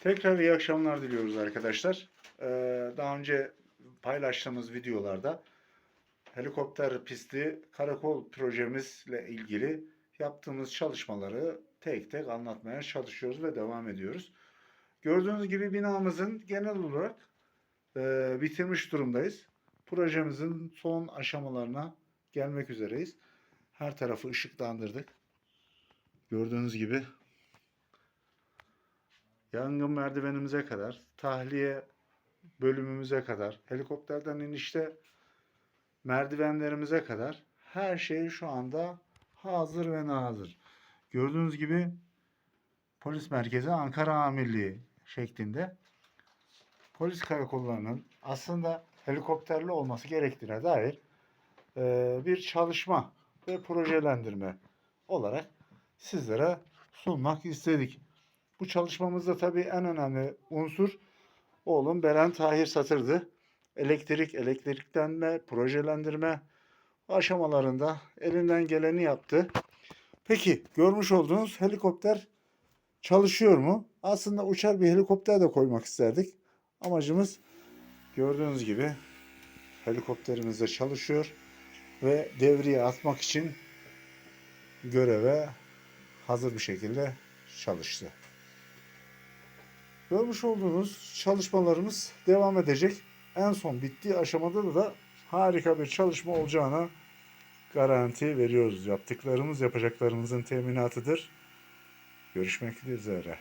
Tekrar iyi akşamlar diliyoruz arkadaşlar. Ee, daha önce paylaştığımız videolarda helikopter pisti karakol projemizle ilgili yaptığımız çalışmaları tek tek anlatmaya çalışıyoruz ve devam ediyoruz. Gördüğünüz gibi binamızın genel olarak e, bitirmiş durumdayız. Projemizin son aşamalarına gelmek üzereyiz. Her tarafı ışıklandırdık. Gördüğünüz gibi yangın merdivenimize kadar, tahliye bölümümüze kadar, helikopterden inişte merdivenlerimize kadar her şey şu anda hazır ve nazır. Gördüğünüz gibi polis merkezi Ankara Amirliği şeklinde polis karakollarının aslında helikopterli olması gerektiğine dair eee, bir çalışma ve projelendirme olarak sizlere sunmak istedik. Bu çalışmamızda tabii en önemli unsur oğlum Beren Tahir Satır'dı. Elektrik, elektriklenme, projelendirme aşamalarında elinden geleni yaptı. Peki görmüş olduğunuz helikopter çalışıyor mu? Aslında uçar bir helikopter de koymak isterdik. Amacımız gördüğünüz gibi helikopterimiz de çalışıyor ve devriye atmak için göreve hazır bir şekilde çalıştı. Görmüş olduğunuz çalışmalarımız devam edecek. En son bittiği aşamada da harika bir çalışma olacağına garanti veriyoruz. Yaptıklarımız yapacaklarımızın teminatıdır. Görüşmek üzere.